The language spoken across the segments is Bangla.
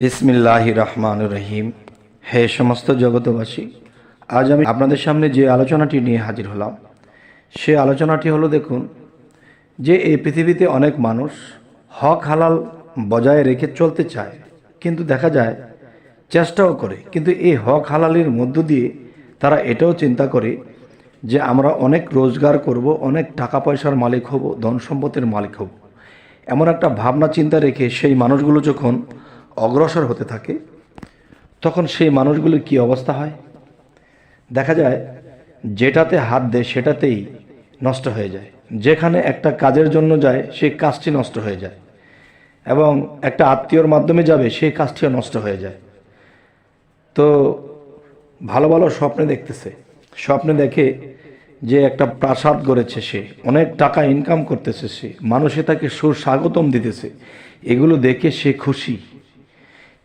ইসমিল্লাহ রহমান রহিম। হে সমস্ত জগতবাসী আজ আমি আপনাদের সামনে যে আলোচনাটি নিয়ে হাজির হলাম, সে আলোচনাটি হলো দেখুন, যে এই পৃথিবীতে অনেক মানুষ হক হালাল বজায় রেখে চলতে চায়, কিন্তু দেখা যায় চেষ্টাও করে, কিন্তু এই হক হালালের মধ্য দিয়ে তারা এটাও চিন্তা করে যে আমরা অনেক রোজগার করব, অনেক টাকা পয়সার মালিক হব ধন সম্পদের মালিক হব। এমন একটা ভাবনা চিন্তা রেখে সেই মানুষগুলো যখন অগ্রসর হতে থাকে, তখন সেই মানুষগুলোর কি অবস্থা হয়? দেখা যায়, যেটাতে হাত দেয় সেটাতেই নষ্ট হয়ে যায়। যেখানে একটা কাজের জন্য যায়, সেই কাজটি নষ্ট হয়ে যায়। এবং একটা আত্মীয়র মাধ্যমে যাবে, সেই কাজটিও নষ্ট হয়ে যায়। তো ভালো ভালো স্বপ্নে দেখতেছে। স্বপ্নে দেখে যে একটা প্রাসাদ গড়েছে সে, অনেক টাকা ইনকাম করতেছে সে, মানুষে তাকে সুস্বাগতম দিতেছে। এগুলো দেখে সে খুশি।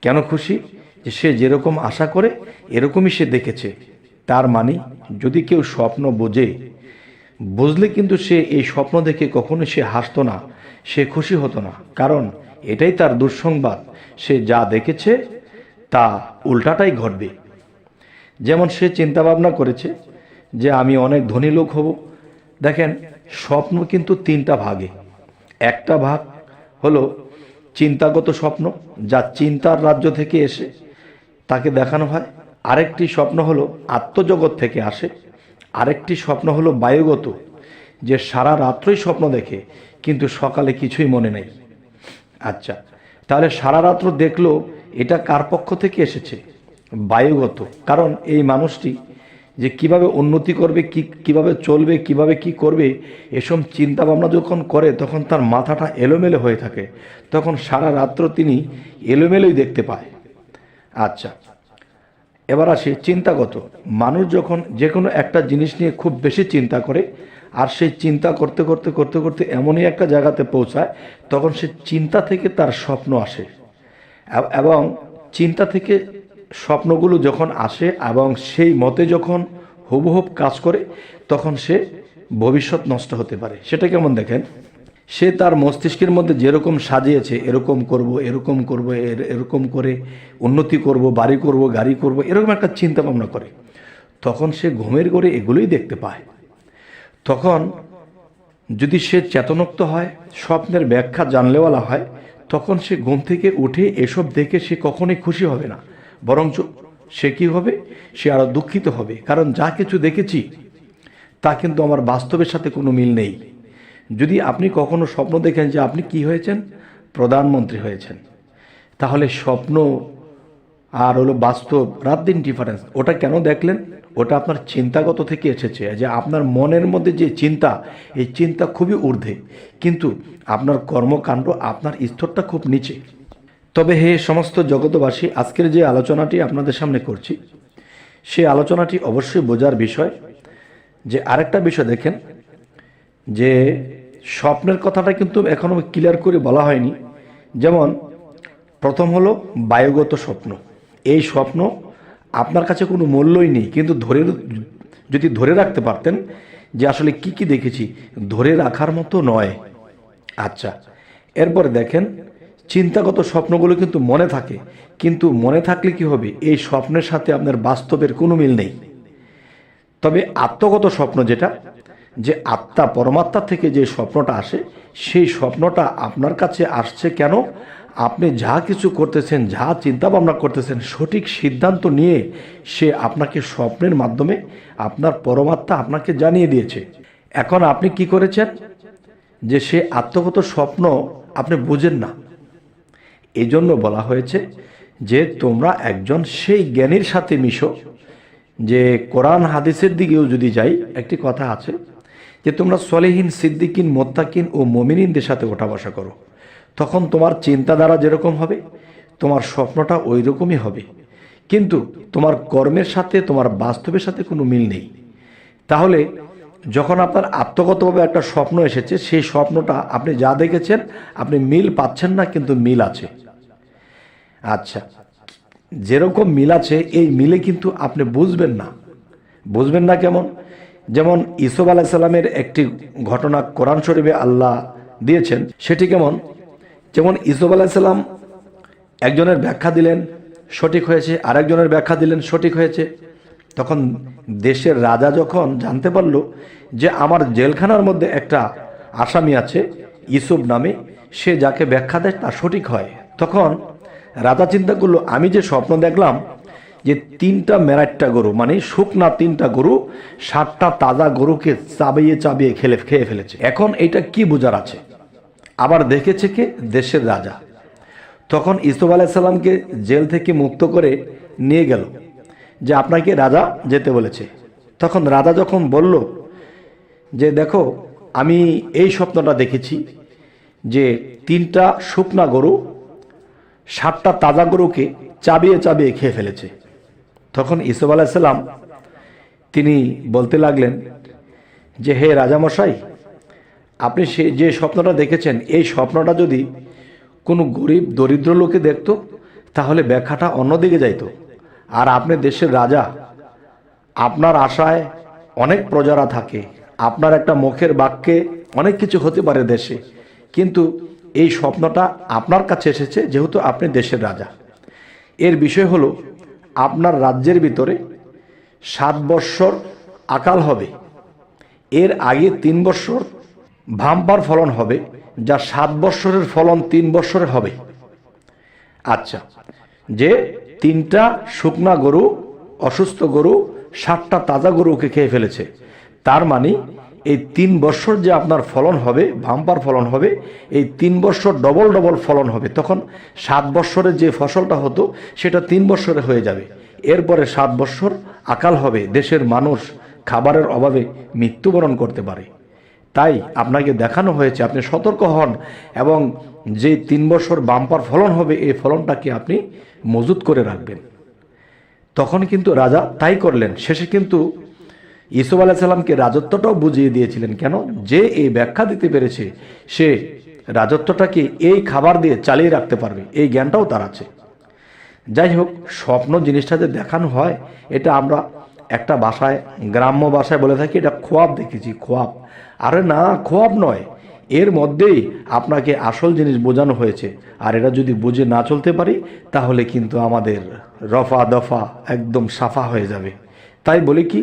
কেন খুশি? যে সে যেরকম আশা করে, এরকমই সে দেখেছে। তার মানে যদি কেউ স্বপ্ন বোঝে, বুঝলে কিন্তু সে এই স্বপ্ন দেখে কখনো সে হাসতো না, সে খুশি হতো না। কারণ, এটাই তার দুঃসংবাদ। সে যা দেখেছে, তা উল্টাটাই ঘটবে। যেমন সে চিন্তা ভাবনা করেছে, যে আমি অনেক ধনী লোক হব। দেখেন, স্বপ্ন কিন্তু তিনটা ভাগে। একটা ভাগ হলো চিন্তাগত স্বপ্ন, যা চিন্তার রাজ্য থেকে এসে তাকে দেখানো হয়। আরেকটি স্বপ্ন হলো আত্মজগৎ থেকে আসে। আরেকটি স্বপ্ন হলো বায়ুগত, যে সারা রাত্রই স্বপ্ন দেখে, কিন্তু সকালে কিছুই মনে নেই। আচ্ছা তাহলে সারা রাত্র দেখল এটা কার পক্ষ থেকে এসেছে? বায়ুগত, কারণ এই মানুষটি যে কীভাবে উন্নতি করবে, কি, কীভাবে চলবে, কীভাবে কি করবে, এসব চিন্তা ভাবনা যখন করে, তখন তার মাথাটা এলোমেলো হয়ে থাকে। তখন সারা রাত্র তিনি এলোমেলোই দেখতে পায়। আচ্ছা এবার আসি চিন্তাগত। মানুষ যখন যে কোনো একটা জিনিস নিয়ে খুব বেশি চিন্তা করে, আর সেই চিন্তা করতে করতে করতে করতে এমনই একটা জায়গাতে পৌঁছায়, তখন সে চিন্তা থেকে তার স্বপ্ন আসে। এবং চিন্তা থেকে স্বপ্নগুলো যখন আসে এবং সেই মতে যখন হুবহুব কাজ করে, তখন সে ভবিষ্যৎ নষ্ট হতে পারে। সেটা কেমন দেখেন? সে তার মস্তিষ্কের মধ্যে যেরকম সাজিয়েছে, এরকম করব এরকম করব, এর- এরকম করে উন্নতি করব, বাড়ি করব, গাড়ি করব, এরকম একটা চিন্তা ভাবনা করে। তখন সে ঘুমের করে এগুলোই দেখতে পায়। তখন যদি সে চেতনোক্ত হয়, স্বপ্নের ব্যাখ্যা জানলেওয়ালা হয়, তখন সে ঘুম থেকে উঠে এসব দেখে সে কখনোই খুশি হবে না। বরঞ্চ সে কি হবে? সে আরও দুঃখিত হবে। কারণ যা কিছু দেখেছি, তা কিন্তু আমার বাস্তবের সাথে কোনো মিল নেই। যদি আপনি কখনো স্বপ্ন দেখেন যে আপনি কি হয়েছেন? প্রধানমন্ত্রী হয়েছেন। তাহলে স্বপ্ন আর হলো বাস্তব, রাত দিন ডিফারেন্স ওটা কেন দেখলেন? ওটা আপনার চিন্তাগত থেকে এসেছে যে আপনার মনের মধ্যে যে চিন্তা, এই চিন্তা খুবই ঊর্ধ্বে। কিন্তু আপনার কর্মকাণ্ড, আপনার স্তরটা খুব নিচে। তবে হে সমস্ত জগতবাসী আজকের যে আলোচনাটি আপনাদের সামনে করছি সেই আলোচনাটি অবশ্যই বোঝার বিষয় যে আরেকটা বিষয় দেখেন, যে স্বপ্নের কথাটা কিন্তু এখনও ক্লিয়ার করে বলা হয়নি। যেমন, প্রথম হলো বায়ুগত স্বপ্ন। এই স্বপ্ন আপনার কাছে কোনো মূল্যই নেই, কিন্তু ধরে যদি ধরে রাখতে পারতেন যে আসলে কি কি দেখেছি, ধরে রাখার মতো নয়। আচ্ছা এরপরে দেখেন চিন্তাগত স্বপ্নগুলো কিন্তু মনে থাকে। কিন্তু মনে থাকলে কি হবে? এই স্বপ্নের সাথে আপনার বাস্তবের কোনো মিল নেই। তবে আত্মগত স্বপ্ন যেটা, যে আত্মা পরমাত্মা থেকে যে স্বপ্নটা আসে, সেই স্বপ্নটা আপনার কাছে আসছে কেন? আপনি যা কিছু করতেছেন, যা চিন্তা ভাবনা করতেছেন, সঠিক সিদ্ধান্ত নিয়ে সে আপনাকে স্বপ্নের মাধ্যমে আপনার পরমাত্মা আপনাকে জানিয়ে দিয়েছে। এখন আপনি কি করেছেন? যে সে আত্মগত স্বপ্ন আপনি বুঝেন না। এই জন্য বলা হয়েছে যে তোমরা একজন সেই জ্ঞানীর সাথে মিশো। যে কোরআন হাদিসের দিকেও যদি যাই, একটি কথা আছে যে তোমরা সলেহীন, সিদ্দিকিন, মোত্তাকিন ও মমিনিনদের সাথে ওঠা বসা করো। তখন তোমার চিন্তাধারা যেরকম হবে, তোমার স্বপ্নটা ওই রকমই হবে। কিন্তু তোমার কর্মের সাথে, তোমার বাস্তবের সাথে কোনো মিল নেই। তাহলে যখন আপনার আত্মগতভাবে একটা স্বপ্ন এসেছে, সেই স্বপ্নটা আপনি যা দেখেছেন, আপনি মিল পাচ্ছেন না, কিন্তু মিল আছে। আচ্ছা। যেরকম মিল আছে, এই মিলে কিন্তু আপনি বুঝবেন না। বুঝবেন না কেমন? যেমন ইসুফ আলাইসাল্লামের একটি ঘটনা কোরআন শরীফে আল্লাহ দিয়েছেন, সেটি কেমন? যেমন ইসুফ আলাইসাল্লাম একজনের ব্যাখ্যা দিলেন, সঠিক হয়েছে, আরেকজনের ব্যাখ্যা দিলেন, সঠিক হয়েছে। তখন দেশের রাজা যখন জানতে পারল যে আমার জেলখানার মধ্যে একটা আসামি আছে, ইসুফ নামে, সে যাকে ব্যাখ্যা দেয় তা সঠিক হয়। তখন রাজা চিন্তা করল, আমি যে স্বপ্ন দেখলাম যে তিনটা মেরাট্টা গরু মানে শুকনা তিনটা গরু, সাতটা তাজা গরুকে চাবিয়ে চাবিয়ে খেলে খেয়ে ফেলেছে। এখন এটা কি বোঝার আছে? আবার দেখেছে কে? দেশের রাজা। তখন ইসুফ আলাইসাল্লামকে জেল থেকে মুক্ত করে নিয়ে গেল, যে আপনাকে রাজা যেতে বলেছে। তখন রাজা যখন বলল, যে দেখো, আমি এই স্বপ্নটা দেখেছি যে তিনটা শুকনা গরু সাতটা তাজা গরুকে চাবিয়ে চাবিয়ে খেয়ে ফেলেছে। তখন ইসুফ আলাইসাল্লাম তিনি বলতে লাগলেন, যে হে রাজামশাই, আপনি সে যে স্বপ্নটা দেখেছেন, এই স্বপ্নটা যদি কোনো গরিব দরিদ্র লোকে দেখতো, তাহলে ব্যাখ্যাটা অন্যদিকে যাইতো। আর আপনি দেশের রাজা, আপনার আশায় অনেক প্রজারা থাকে, আপনার একটা মুখের বাক্যে অনেক কিছু হতে পারে দেশে, কিন্তু এই স্বপ্নটা আপনার কাছে এসেছে, যেহেতু আপনি দেশের রাজা। এর বিষয় হলো, আপনার রাজ্যের ভিতরে সাত বৎসর আকাল হবে। এর আগে তিন বৎসর ভাম্পার ফলন হবে, যা সাত বৎসরের ফলন তিন বৎসরে হবে। আচ্ছা যে তিনটা শুকনা গরু, অসুস্থ গরু ষাটটা তাজা গরুকে খেয়ে ফেলেছে, তার মানে এই তিন বৎসর যে আপনার ফলন হবে ভাম্পার ফলন হবে, এই তিন বৎসর ডবল ডবল ফলন হবে, তখন সাত বৎসরে যে ফসলটা হতো, সেটা তিন বৎসরে হয়ে যাবে। এরপরে সাত বৎসর আকাল হবে, দেশের মানুষ খাবারের অভাবে মৃত্যুবরণ করতে পারে। তাই আপনাকে দেখানো হয়েছে, আপনি সতর্ক হন এবং যে তিন বছর বাম্পার ফলন হবে, এই ফলনটাকে আপনি মজুত করে রাখবেন। তখন কিন্তু রাজা তাই করলেন। শেষে কিন্তু ইসুফ আলাইসাল্লামকে রাজত্বটাও বুঝিয়ে দিয়েছিলেন, কেন? যে এই ব্যাখ্যা দিতে পেরেছে, সে রাজত্বটাকে এই খাবার দিয়ে চালিয়ে রাখতে পারবে, এই জ্ঞানটাও তার আছে। যাই হোক, স্বপ্ন জিনিসটা যে দেখানো হয়, এটা আমরা একটা বাসায় গ্রাম্য বাসায় বলে থাকি, এটা খোয়াব দেখেছি, খোয়াব। আরে না, খোয়াব নয়, এর মধ্যেই আপনাকে আসল জিনিস বোঝানো হয়েছে। আর এটা যদি বুঝে না চলতে পারি, তাহলে কিন্তু আমাদের রফা দফা একদম সাফা হয়ে যাবে। তাই বলি কি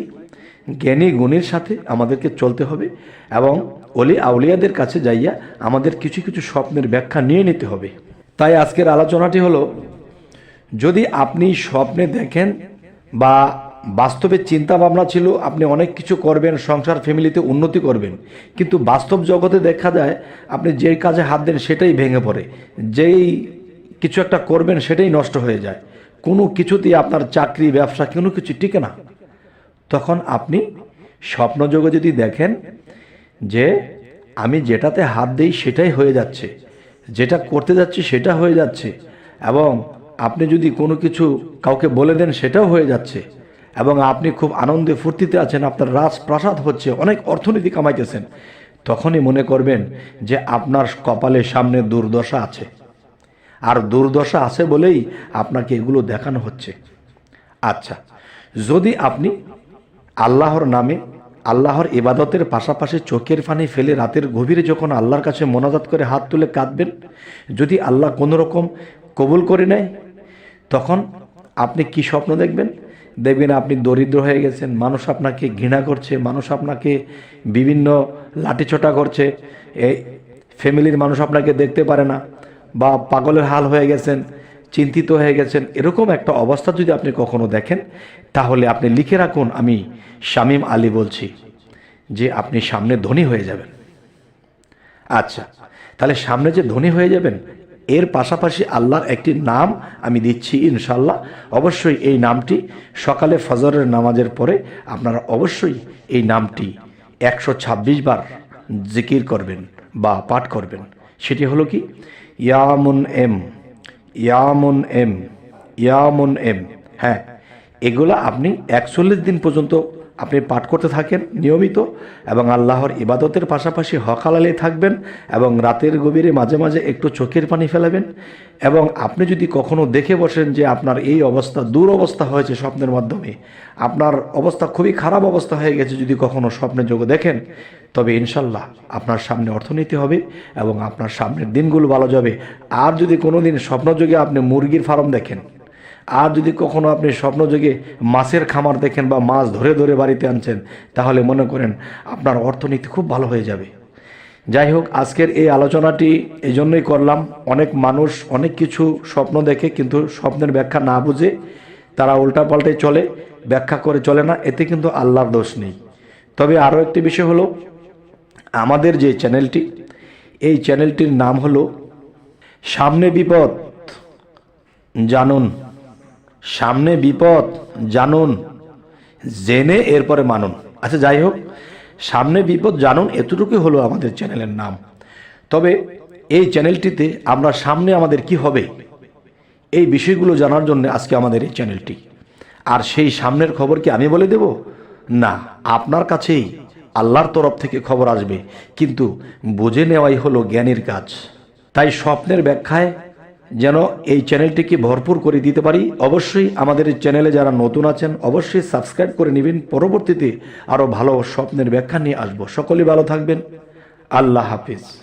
জ্ঞানী গুণের সাথে আমাদেরকে চলতে হবে এবং অলি আউলিয়াদের কাছে যাইয়া আমাদের কিছু কিছু স্বপ্নের ব্যাখ্যা নিয়ে নিতে হবে। তাই আজকের আলোচনাটি হলো, যদি আপনি স্বপ্নে দেখেন বা বাস্তবে চিন্তা ভাবনা ছিল, আপনি অনেক কিছু করবেন, সংসার, ফ্যামিলিতে উন্নতি করবেন, কিন্তু বাস্তব জগতে দেখা যায় আপনি যে কাজে হাত দেন সেটাই ভেঙে পড়ে, যেই কিছু একটা করবেন সেটাই নষ্ট হয়ে যায়। কোনো কিছুতেই আপনার চাকরি, ব্যবসা কোনো কিছু টিকে না। তখন আপনি স্বপ্নযোগে যদি দেখেন যে আমি যেটাতে হাত দিই সেটাই হয়ে যাচ্ছে, যেটা করতে যাচ্ছি সেটা হয়ে যাচ্ছে, এবং আপনি যদি কোনো কিছু কাউকে বলে দেন সেটাও হয়ে যাচ্ছে, এবং আপনি খুব আনন্দে ফুর্তিতে আছেন, আপনার রাজপ্রাসাদ হচ্ছে, অনেক অর্থনীতি কামাইতেছেন, তখনই মনে করবেন যে আপনার কপালের সামনে দুর্দশা আছে। আর দুর্দশা আছে বলেই আপনাকে এগুলো দেখানো হচ্ছে। আচ্ছা যদি আপনি আল্লাহর নামে, আল্লাহর ইবাদতের পাশাপাশি চোখের পানি ফেলে রাতের গভীরে যখন আল্লাহর কাছে মোনাজাত করে হাত তুলে কাঁদবেন, যদি আল্লাহ কোনো রকম কবুল করে নেয়, তখন আপনি কি স্বপ্ন দেখবেন? দেখবেন আপনি দরিদ্র হয়ে গেছেন, মানুষ আপনাকে ঘৃণা করছে, মানুষ আপনাকে বিভিন্ন লাঠিছোটা করছে, এই ফ্যামিলির মানুষ আপনাকে দেখতে পারে না, বা পাগলের হাল হয়ে গেছেন চিন্তিত হয়ে গেছেন। এরকম একটা অবস্থা যদি আপনি কখনো দেখেন, তাহলে আপনি লিখে রাখুন, আমি শামীম আলী বলছি যে আপনি সামনে ধনী হয়ে যাবেন। আচ্ছা তাহলে সামনে যে ধনী হয়ে যাবেন, এর পাশাপাশি আল্লাহর একটি নাম আমি দিচ্ছি ইনশাল্লাহ অবশ্যই এই নামটি সকালে ফজরের নামাজের পরে আপনারা অবশ্যই এই নামটি একশো ছাব্বিশ বার জিকির করবেন বা পাঠ করবেন। সেটি হলো কি? ইয়ামুন এম ইয়ামুন এম ইয়ামুন এম হ্যাঁ। এগুলো আপনি একচল্লিশ দিন পর্যন্ত আপনি পাঠ করতে থাকেন নিয়মিত এবং আল্লাহর ইবাদতের পাশাপাশি হকালালে থাকবেন এবং রাতের গভীরে মাঝে মাঝে একটু চোখের পানি ফেলাবেন এবং আপনি যদি কখনো দেখে বসেন যে আপনার এই অবস্থা দূর অবস্থা হয়েছে স্বপ্নের মাধ্যমে, আপনার অবস্থা খুবই খারাপ অবস্থা হয়ে গেছে যদি কখনো স্বপ্নের যোগ দেখেন, তবে ইনশাল্লাহ আপনার সামনে অর্থনীতি হবে এবং আপনার সামনের দিনগুলো ভালো যাবে। আর যদি কোনো দিন স্বপ্নযোগে আপনি মুরগির ফার্ম দেখেন আর যদি কখনো আপনি স্বপ্ন স্বপ্নযোগে মাছের খামার দেখেন বা মাছ ধরে ধরে বাড়িতে আনছেন, তাহলে মনে করেন আপনার অর্থনীতি খুব ভালো হয়ে যাবে। যাই হোক, আজকের এই আলোচনাটি এই জন্যই করলাম। অনেক মানুষ অনেক কিছু স্বপ্ন দেখে কিন্তু স্বপ্নের ব্যাখ্যা না বুঝে তারা উল্টাপাল্টে চলে, ব্যাখ্যা করে চলে না, এতে কিন্তু আল্লাহর দোষ নেই। তবে আরও একটি বিষয় হলো, আমাদের যে চ্যানেলটি, এই চ্যানেলটির নাম হলো সামনে বিপদ, জানুন। সামনে বিপদ, জানুন। জেনে এরপরে মানুন। আচ্ছা যাই হোক, সামনে বিপদ, জানুন এতটুকুই হলো আমাদের চ্যানেলের নাম। তবে এই চ্যানেলটিতে আমরা সামনে আমাদের কি হবে, এই বিষয়গুলো জানার জন্য আজকে আমাদের এই চ্যানেলটি। আর সেই সামনের খবর কি আমি বলে দেব? না, আপনার কাছেই আল্লাহর তরফ থেকে খবর আসবে, কিন্তু বুঝে নেওয়াই হলো জ্ঞানের কাজ। তাই স্বপ্নের ব্যাখ্যায় যেন এই চ্যানেলটিকে ভরপুর করে দিতে পারি। অবশ্যই আমাদের চ্যানেলে যারা নতুন আছেন, অবশ্যই সাবস্ক্রাইব করে নেবেন। পরবর্তীতে আরও ভালো স্বপ্নের ব্যাখ্যা নিয়ে আসব। সকলেই ভালো থাকবেন। আল্লাহ হাফিজ।